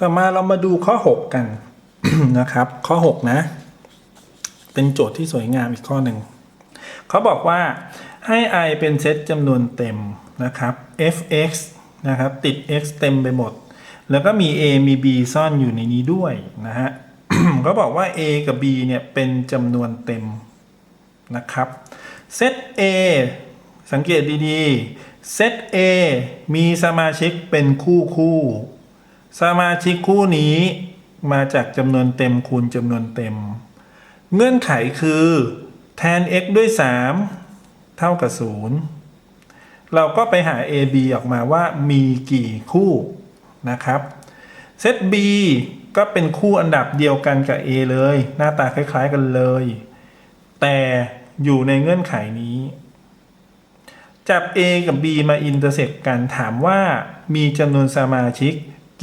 ต่อมาเรามาดูข้อ 6 กันนะครับ ข้อ 6 นะ เป็นโจทย์ที่สวยงามอีกข้อหนึ่งเขาบอกว่าให้ i เป็นเซตจำนวนเต็มนะครับ fx นะครับ ติด x เต็มไปหมด แล้วก็มี a มี b ซ่อนอยู่ในนี้ด้วยนะฮะเขาบอกว่า a กับ b เนี่ยเป็นจำนวนเต็มนะครับเซต a สังเกตดีๆเซต a มีสมาชิกเป็นคู่คู่ สมาชิกคู่นี้มาจากจำนวนเต็มคูณจำนวนเต็ม เงื่อนไขคือแทน x ด้วย 3 เท่ากับ 0 เราก็ไปหา a b ออกมาว่ามีกี่คู่นะครับเซต b ก็เป็นคู่อันดับเดียวกันกับ a เลย หน้าตาคล้าย ๆ กันเลย แต่อยู่ในเงื่อนไขนี้ จับ a กับ b มาอินเตอร์เซ็กกันถามว่ามีจำนวนสมาชิก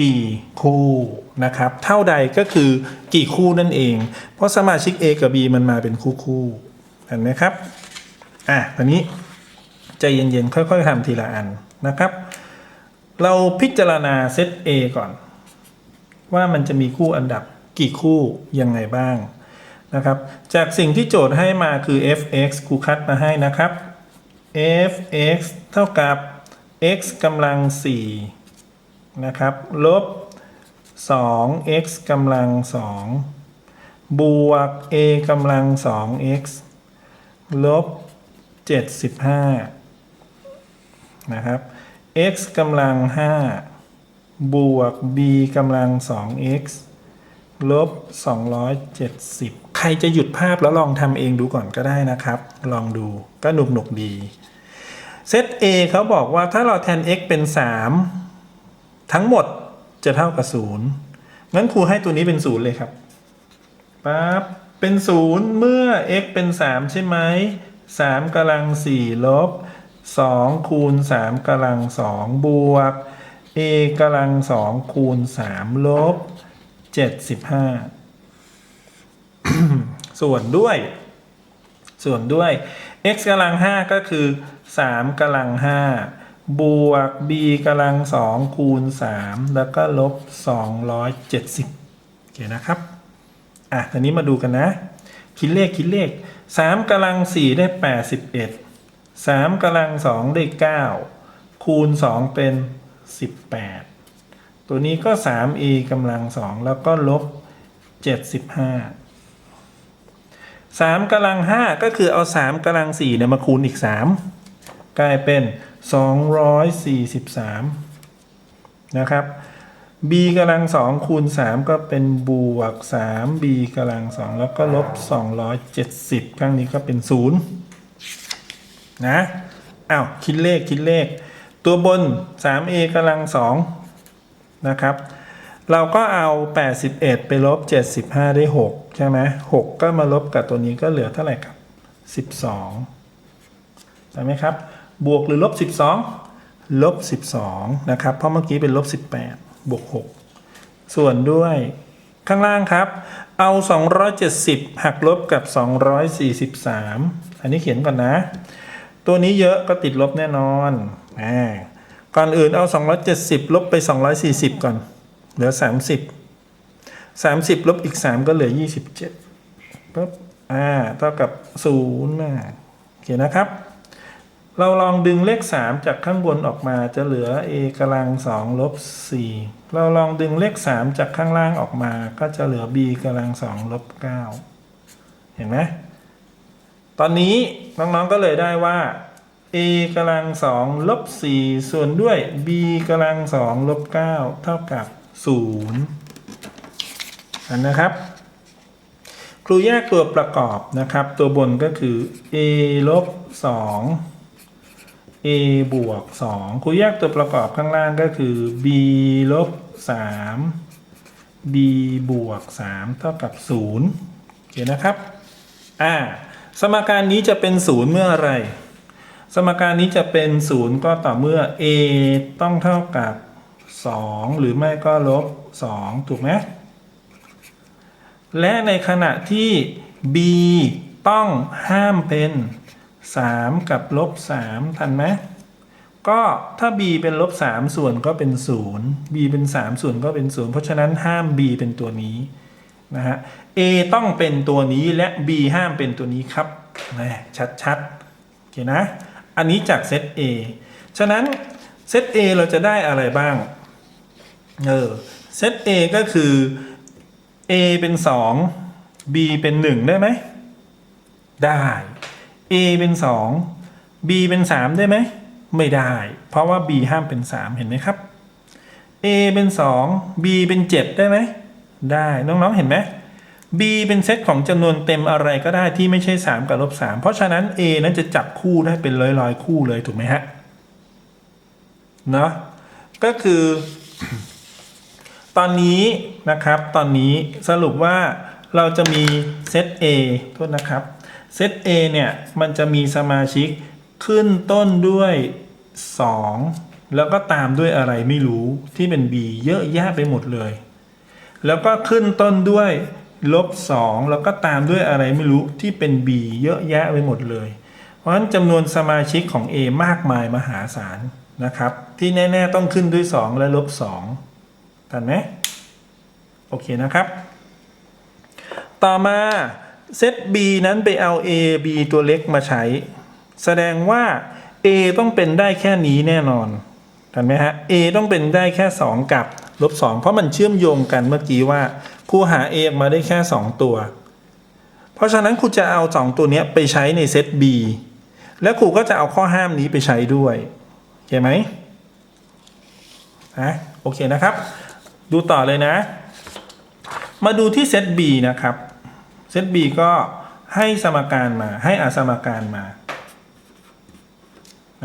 กี่คู่นะครับ เท่าใดก็คือกี่คู่นั่นเอง เพราะสมาชิก a กับ b มันมาเป็นคู่คู่เห็นไหมครับ อะตอนนี้ใจเย็นๆ ค่อยๆทำทีละอันนะครับ เราพิจารณาเซต A ก่อน ว่ามันจะมีคู่อันดับกี่คู่ยังไงบ้างนะครับ จากสิ่งที่โจทย์ให้มาคือ fx ครูคัดมาให้นะครับ fx เท่ากับ x กำลัง4 นะครับ ลบ 2x กำลัง 2 บวก a กำลัง 2x ลบ 75 นะครับ x กำลัง 5 บวก b กำลัง 2x ลบ 270 ใครจะหยุดภาพแล้วลองทำเองดูก่อนก็ได้นะครับ ลองดูก็หนุกหนุกดี เซต A เขาบอกว่าถ้าเราแทน x เป็น 3 ทั้งหมดจะเท่ากับ0งั้นครูให้ตัวนี้เป็น0เลยครับปั๊บเป็น0เมื่อ x เป็น 3 ใช่ไหม3กำลัง4ลบ2คูณ3กำลัง2บวก a กำลัง2คูณ3ลบ75ส่วนด้วย ส่วนด้วย x กำลัง5ก็คือ3กำลัง5 บวก b กำลัง2คูณ 3 แล้วก็ลบ 270โอเคนะครับ อะตอนนี้มาดูกันนะ คิดเลขคิดเลข 3กำลัง 4 ได้ 81 3กำลัง 2 ได้ 9 คูณ 2 เป็น 18 ตัวนี้ก็ 3a กำลัง 2 แล้วก็ลบ 75 3กำลัง 5 ก็คือเอา 3กำลัง4เนี่ยมาคูณอีก 3 กลายเป็น 243 นะครับ b กำลัง2คูณ 3 ก็เป็นบวก 3b กำลัง2แล้วก็ลบ 270 ข้างนี้ก็เป็น 0 นะอ้าวคิดเลขคิดเลข ตัวบน 3a กำลัง2นะครับ เราก็เอา 81 ไปลบ 75 ได้ 6 ใช่ไหม6 ก็มาลบกับตัวนี้ก็เหลือเท่าไหร่ครับ 12ใช่ไหมครับ บวกหรือลบ12ลบ12นะครับเพราะเมื่อกี้เป็นลบ18บวก6ส่วนด้วยข้างล่างครับ เอา 270 หักลบกับ 243 อันนี้เขียนก่อนนะ ตัวนี้เยอะก็ติดลบแน่นอนอ่าก่อนอื่นเอา 270 ลบไป 240 ก่อน เหลือ 30 30 ลบอีก 3 ก็เหลือ 27ปุ๊บอ่าเท่ากับ0นะโอเคนะครับ เราลองดึงเลข 3 จากข้างบนออกมาจะเหลือ a กำลัง2ลบ4เราลองดึงเลข 3 จากข้างล่างออกมา ก็จะเหลือ b กำลัง2ลบ9เห็นไหมตอนนี้น้องๆก็เลยได้ว่า a กำลัง2ลบ4ส่วนด้วย b กำลัง2ลบ9เท่ากับ0อันนะครับ ครูแยกตัวประกอบนะครับ ตัวบนก็คือ a ลบ2 a บวก2ครูแยกตัวประกอบข้างล่างก็คือ b ลบ3 b บวก3เท่ากับ0โอเคนะครับอ่าสมการนี้จะเป็น 0 เมื่ออะไร สมการนี้จะเป็น 0 ก็ต่อเมื่อ a ต้องเท่ากับ 2 หรือไม่ก็ลบ 2 ถูกไหมและในขณะที่ b ต้องห้ามเป็น 3 กับลบ3ทันไหมก็ถ้า b เป็นลบสามส่วนก็เป็นศูนย์ b เป็นสามส่วนก็เป็นศูนย์เพราะฉะนั้นห้าม b เป็นตัวนี้นะฮะ a ต้องเป็นตัวนี้และ b ห้ามเป็นตัวนี้ครับนะชัดๆโอเคนะ อันนี้จากเซต a ฉะนั้นเซต a เราจะได้อะไรบ้าง เออ เซต a ก็คือ a เป็น 2 b เป็น 1 ได้ไหม ได้ a เป็น 2 b เป็น 3 ได้ไหม ไม่ได้ เพราะว่า b ห้ามเป็น 3 เห็นไหมครับ a เป็น 2 b เป็น 7 ได้ไหม ได้น้องๆเห็นไหม b เป็นเซตของจำนวนเต็มอะไรก็ได้ที่ไม่ใช่ 3 กับลบ3เพราะฉะนั้น a นั้นจะจับคู่ได้เป็นร้อยๆคู่เลยถูกไหมฮะเนาะก็คือ ตอนนี้นะครับตอนนี้สรุปว่าเราจะมีเซต A โทษนะครับ เซต A เนี่ย มันจะมีสมาชิกขึ้นต้นด้วย 2 แล้วก็ตามด้วยอะไรไม่รู้ที่เป็น B เยอะแยะไปหมดเลย แล้วก็ขึ้นต้นด้วยลบ 2 แล้วก็ตามด้วยอะไรไม่รู้ที่เป็น B เยอะแยะไปหมดเลย เพราะฉะนั้นจำนวนสมาชิกของ A มากมายมหาศาลนะครับ ที่แน่ ๆ ต้องขึ้นด้วย 2 และลบ2ทันไหมโอเคนะครับ ต่อมา เซต B นั้นไปเอา A B ตัวเล็กมาใช้ แสดงว่า A ต้องเป็นได้แค่นี้แน่นอนทันไหมฮะ A ต้องเป็นได้แค่ 2 กับลบ2เพราะมันเชื่อมโยงกันเมื่อกี้ว่าครูหา A อมาได้แค่ 2 ตัว เพราะฉะนั้นครูจะเอา 2 ตัวนี้ไปใช้ในเซต B แล้วครูก็จะเอาข้อห้ามนี้ไปใช้ด้วยเห็นไหมฮะโอเคนะครับ ดูต่อเลยนะ มาดูที่เซต B นะครับ เซต B ก็ให้สมการมาให้อสมการมา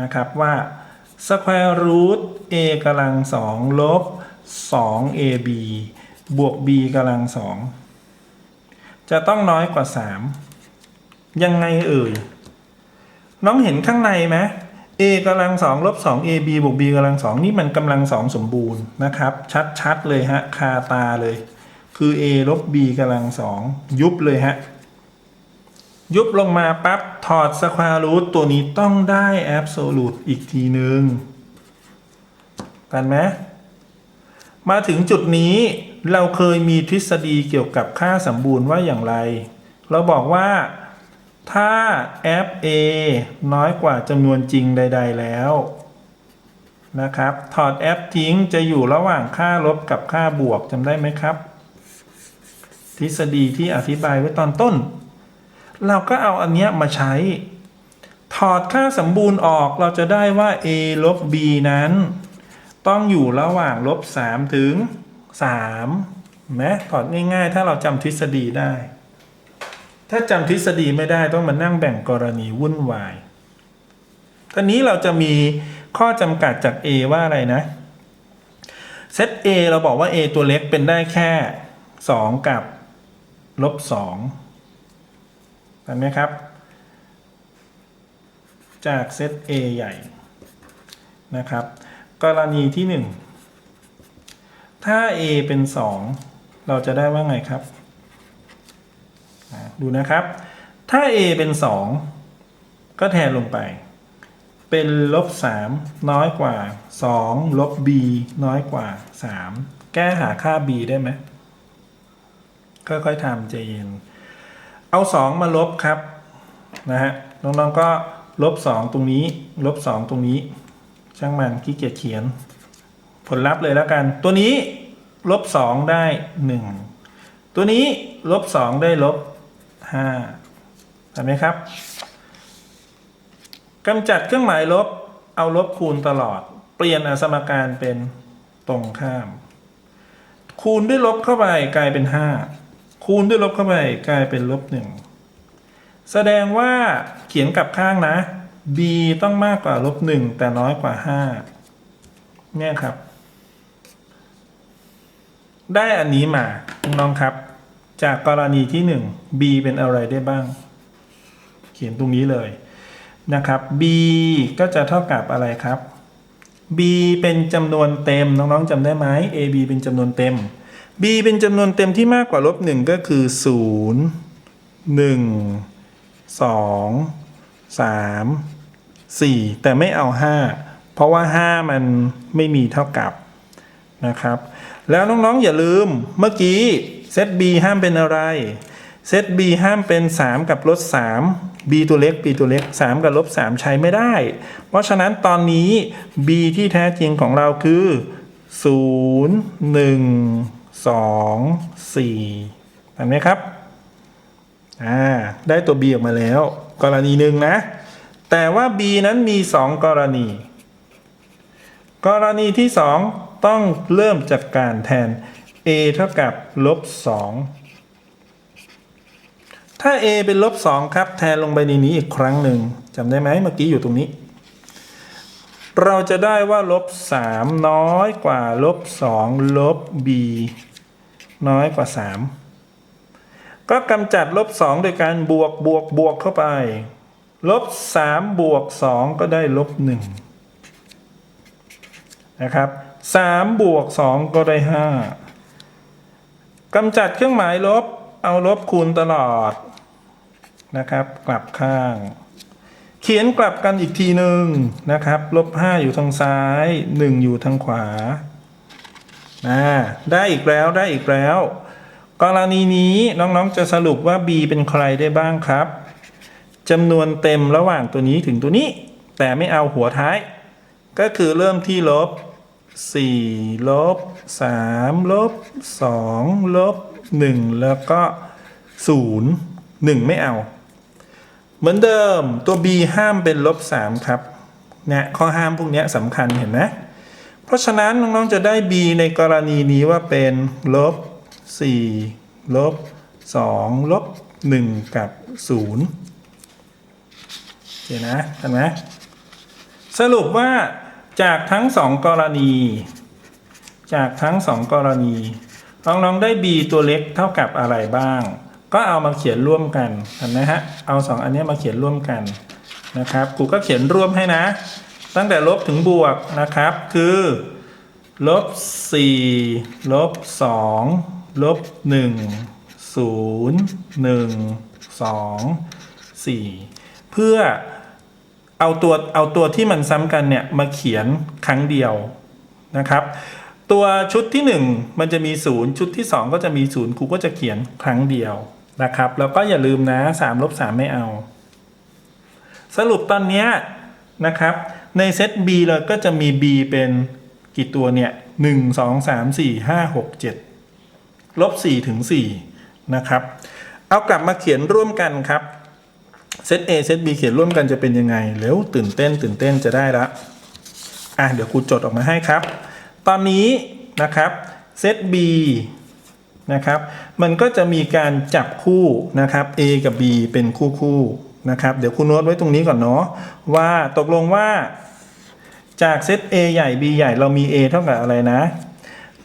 นะครับว่า square root a กำลังสองลบ 2ab บวก b กำลังสองจะต้องน้อยกว่า 3 ยังไงเอ่ย น้องเห็นข้างในไหม a กำลังสองลบ 2ab บวก b กำลังสองนี่มันกำลังสองสมบูรณ์นะครับ ชัด ๆ เลยฮะ คาตาเลย คือ a ลบ b กำลังสองยุบเลยฮะ ยุบลงมาปั๊บถอดสแควร์รูทตัวนี้ต้องได้แอบโซลูตอีกทีหนึ่งกันไหมมาถึงจุดนี้เราเคยมีทฤษฎีเกี่ยวกับค่าสมบูรณ์ว่าอย่างไร เราบอกว่าถ้า f a น้อยกว่าจำนวนจริงใด ๆ แล้วนะครับ ถอด f ทิ้งจะอยู่ระหว่างค่าลบกับค่าบวกจำได้ไหมครับ ทฤษฎีที่อธิบายไว้ตอนต้น เราก็เอาอันเนี้ยมาใช้ ถอดค่าสมบูรณ์ออกเราจะได้ว่า a ลบ b นั้น ต้องอยู่ระหว่างลบ3ถึง3ไหมถอดง่ายๆ ถ้าเราจำทฤษฎีได้ ถ้าจำทฤษฎีไม่ได้ต้องมานั่งแบ่งกรณีวุ่นวายตอนนี้เราจะมีข้อจำกัดจาก a ว่าอะไรนะเซต a เราบอกว่า a ตัวเล็กเป็นได้แค่ 2 กับ ลบ2เห็นไหมครับ จากเซต A ใหญ่นะครับ กรณีที่ 1 ถ้า A เป็น 2 เราจะได้ว่าไงครับ ดูนะครับ ถ้า A เป็น 2 ก็แทนลงไป เป็นลบ 3 น้อยกว่า 2 ลบ B น้อยกว่า 3 แก้หาค่า B ได้ไหม ค่อยๆทำใจเย็น เอา 2 มาลบครับนะฮะน้องๆก็ลบ 2 ตรงนี้ ลบ 2 ตรงนี้ ช่างมันขี้เกียจเขียน ผลลัพธ์เลยแล้วกัน ตัวนี้ลบ 2 ได้ 1 ตัวนี้ลบ 2 ได้ลบ5เห็นไหมครับกำจัดเครื่องหมายลบเอาลบคูณตลอด เปลี่ยนอสมการเป็นตรงข้าม คูณด้วยลบเข้าไปกลายเป็น5 คูณด้วยลบเข้าไปกลายเป็นลบ1แสดงว่าเขียนกลับข้างนะ b ต้องมากกว่าลบ1แต่น้อยกว่า5เนี่ยครับ ได้อันนี้มาน้องๆครับ จากกรณีที่1 b เป็นอะไรได้บ้าง เขียนตรงนี้เลยนะครับ b ก็จะเท่ากับอะไรครับ b เป็นจำนวนเต็มน้องๆจำได้ไหม a b เป็นจำนวนเต็ม b เป็นจำนวนเต็มที่มากกว่าลบหนึ่งก็คือ0 1 2 3 4แต่ไม่เอา5เพราะว่า5มันไม่มีเท่ากับนะครับ แล้วน้องๆอย่าลืมเมื่อกี้เซต b ห้ามเป็นอะไรเซต b ห้ามเป็น 3 กับลบ3 b ตัวเล็ก b ตัวเล็ก 3 กับลบ3ใช้ไม่ได้ เพราะฉะนั้นตอนนี้ b ที่แท้จริงของเราคือ 0 1 2 4เห็นไหมครับอ่าได้ตัว b ออกมาแล้ว กรณีหนึ่งนะ แต่ว่า b นั้นมี 2 กรณี กรณีที่ 2 ต้องเริ่มจากการแทน a เท่ากับลบ2ถ้า a เป็นลบ2ครับ แทนลงไปในนี้อีกครั้งหนึ่งจำได้ไหมเมื่อกี้อยู่ตรงนี้ เราจะได้ว่าลบ3น้อยกว่าลบ2ลบ b น้อยกว่า 3 ก็กำจัดลบ 2 โดยการบวกบวกบวกเข้าไป ลบ 3 บวก 2 ก็ได้ลบ 1 นะครับ 3 บวก 2 ก็ได้ 5กำจัดเครื่องหมายลบเอาลบคูณตลอดนะครับ กลับข้าง เขียนกลับกันอีกทีหนึ่งนะครับ ลบ 5 อยู่ทางซ้าย 1 อยู่ทางขวา อ่าได้อีกแล้วได้อีกแล้ว กรณีนี้น้องๆจะสรุปว่า b เป็นใครได้บ้างครับจำนวนเต็มระหว่างตัวนี้ถึงตัวนี้ แต่ไม่เอาหัวท้าย ก็คือเริ่มที่ลบ4ลบ3ลบ2ลบ1แล้วก็ 0 1 ไม่เอา เหมือนเดิมตัว b ห้ามเป็นลบ3ครับเนี่ยข้อห้ามพวกนี้สำคัญเห็นไหม ราะฉะนั้นน้องๆจะได้ b ในกรณีนี้ว่าเป็นลบ4ลบ2ลบ1กับ0เห็นนะเห็นไหมสรุปว่าจากทั้งสองกรณี จากทั้งสองกรณี น้องๆได้ b ตัวเล็กเท่ากับอะไรบ้าง ก็เอามาเขียนร่วมกันเห็นไหมฮะเอาสองอันนี้มาเขียนร่วมกันนะครับครูก็เขียนร่วมให้นะ ตั้งแต่ลบถึงบวกนะครับ คือลบ4ลบ2ลบ1 0 1 2 4 เพื่อเอาตัวเอาตัวที่มันซ้ำกันเนี่ย มาเขียนครั้งเดียวนะครับ ตัวชุดที่ 1 มันจะมี 0 ชุดที่ 2 ก็จะมี 0 ครูก็จะเขียนครั้งเดียวนะครับ แล้วก็อย่าลืมนะ3ลบ3ไม่เอา สรุปตอนนี้นะครับ ในเซต B เราก็จะมี B เป็นกี่ตัวเนี่ย1 2 3 4 5 6 7ลบ4ถึง4นะครับ เอากลับมาเขียนร่วมกันครับเซต A เซต B เขียนร่วมกันจะเป็นยังไงเร็วตื่นเต้น ตื่นเต้นจะได้ละอะเดี๋ยวครูจดออกมาให้ครับ ตอนนี้นะครับเซต B นะครับ มันก็จะมีการจับคู่นะครับ A กับ B เป็นคู่คู่ นะครับเดี๋ยวครูโน้ตไว้ตรงนี้ก่อนเนาะว่าตกลงว่าจากเซต A ใหญ่ B ใหญ่เรามี A เท่ากับอะไรนะ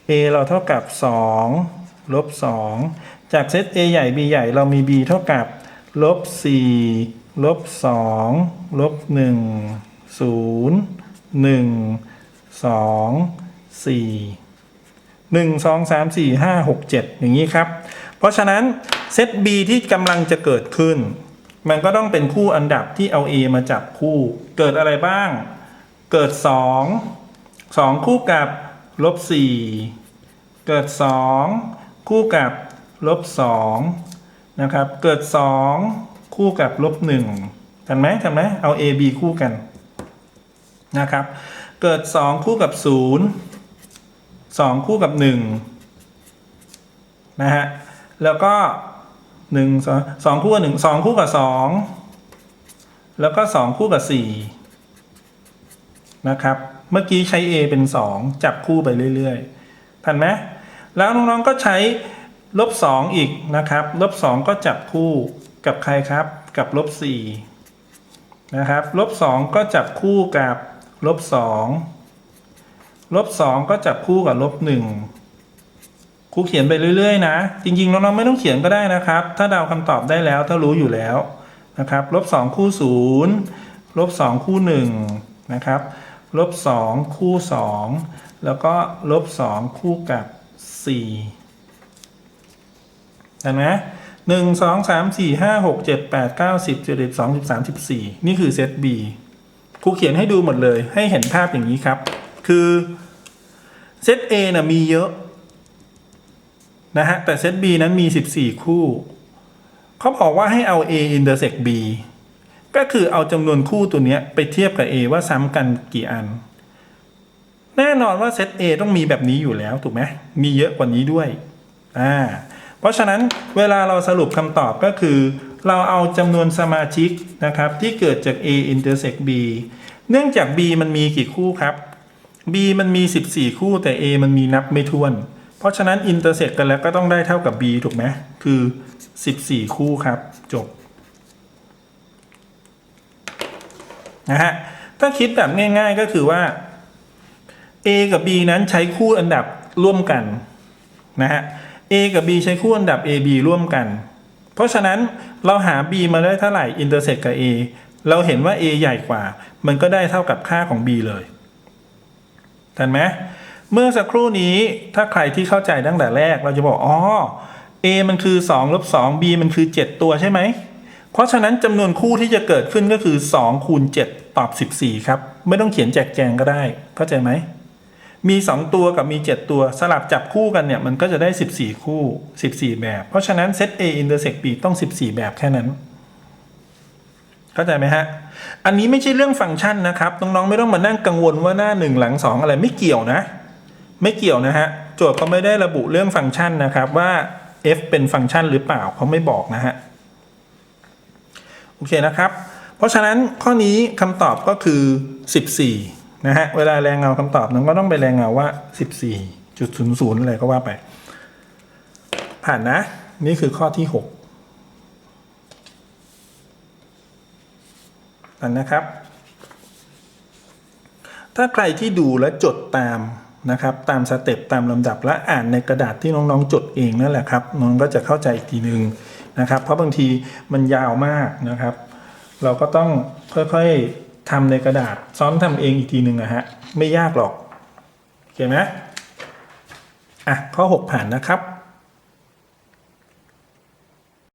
A เราเท่ากับ 2 ลบ 2 จากเซต A ใหญ่ B ใหญ่เรามี B เท่ากับ ลบ 4 ลบ 2 ลบ 1 0 1 2 4 1 2 3 4 5 6 7 อย่างนี้ครับ เพราะฉะนั้นเซต B ที่กำลังจะเกิดขึ้น มันก็ต้องเป็นคู่อันดับที่เอา A มาจับคู่ เกิดอะไรบ้าง เกิด 2 2 คู่กับลบ4เกิด 2 คู่กับลบ2นะครับ เกิด 2 คู่กับลบ1ทันไหมทันไหมเอา A B คู่กันนะครับ เกิด 2 คู่กับ 0 2 คู่กับ1นะฮะแล้วก็ 1 2 2คู่กับ1 2คู่กับ2แล้วก็2คู่กับ4นะครับ เมื่อกี้ใช้ A เป็น2จับคู่ไปเรื่อยๆทันไหมแล้วน้องๆก็ใช้ลบ2อีกนะครับลบ2ก็จับคู่กับใครครับกับลบ4นะครับลบ2ก็จับคู่กับลบ2ลบ2ก็จับคู่กับลบ1 ครูเขียนไปเรื่อยๆนะ จริงๆน้องๆไม่ต้องเขียนก็ได้นะครับ ถ้าเดาคำตอบได้แล้วถ้ารู้อยู่แล้วนะครับลบ2คู่0ลบ2คู่1นะครับลบ2คู่ 2 แล้วก็ลบ2คู่กับ4เห็นไหมหนึ่งสองสามสี่ห้าหกเจ็ดแปดเก้าสิบสิบเอ็ดสองสิบสามสิบสี่นี่คือเซต B ครูเขียนให้ดูหมดเลย ให้เห็นภาพอย่างนี้ครับ คือเซต A นะมีเยอะ นะฮะแต่เซต B นั้นมี 14 คู่ เขาบอกว่าให้เอา A intersect B ก็คือเอาจำนวนคู่ตัวเนี้ยไปเทียบกับ A ว่าซ้ำกันกี่อัน แน่นอนว่าเซต A ต้องมีแบบนี้อยู่แล้วถูกไหมมีเยอะกว่านี้ด้วยอ่าเพราะฉะนั้นเวลาเราสรุปคำตอบก็คือ เราเอาจำนวนสมาชิกนะครับที่เกิดจาก A intersect B เนื่องจาก B มันมีกี่คู่ครับ B มันมี 14 คู่แต่ A มันมีนับไม่ถ้วน ราะฉะนั้น intersect กันแล้วก็ต้องได้เท่ากับ B ถูกไหมคือ 14 คู่ครับ จบ นะฮะ ถ้าคิดแบบง่าย ๆก็คือว่า A กับ B นั้นใช้คู่อันดับร่วมกัน นะฮะ A กับ B ใช้คู่อันดับ AB ร่วมกัน เพราะฉะนั้นเราหา B มาได้เท่าไหร่ intersect กับ A เราเห็นว่า A ใหญ่กว่า มันก็ได้เท่ากับค่าของ B เลยทันไหม เมื่อสักครู่นี้ถ้าใครที่เข้าใจตั้งแต่แรกเราจะบอกอ๋อ A มันคือ2ลบ2 B มันคือ 7 ตัวใช่ไหม เพราะฉะนั้นจำนวนคู่ที่จะเกิดขึ้นก็คือ2คูณ7ตอบ 14 ครับ ไม่ต้องเขียนแจกแจงก็ได้ เข้าใจไหม มี 2 ตัวกับมี 7 ตัวสลับจับคู่กันเนี่ย มันก็จะได้ 14 คู่ 14 แบบ เพราะฉะนั้นเซต A intersect B ต้อง 14 แบบแค่นั้น เข้าใจไหมฮะ อันนี้ไม่ใช่เรื่องฟังก์ชันนะครับ น้องๆไม่ต้องมานั่งกังวลว่าหน้าหนึ่งหลังสองอะไรไม่เกี่ยวนะ ไม่เกี่ยวนะฮะ โจทย์เขาไม่ได้ระบุเรื่องฟังก์ชันนะครับว่า f เป็นฟังก์ชันหรือเปล่าเขาไม่บอกนะฮะ โอเคนะครับ เพราะฉะนั้นข้อนี้คำตอบก็คือ 14 นะฮะ เวลาแรงเงาคำตอบน้องก็ต้องไปแรงเงาว่า 14.00อะไรก็ว่าไป ผ่านนะ นี่คือข้อที่ 6 อันนะครับ ถ้าใครที่ดูและจดตาม นะครับ ตามสเต็ปตามลำดับและอ่านในกระดาษที่น้องๆจดเองนั่นแหละครับน้องก็จะเข้าใจอีกทีหนึ่งนะครับ เพราะบางทีมันยาวมากนะครับ เราก็ต้องค่อยๆทำในกระดาษซ้อมทำเองอีกทีหนึ่งนะฮะไม่ยากหรอกโอเคไหมอะข้อ 6 ผ่านนะครับ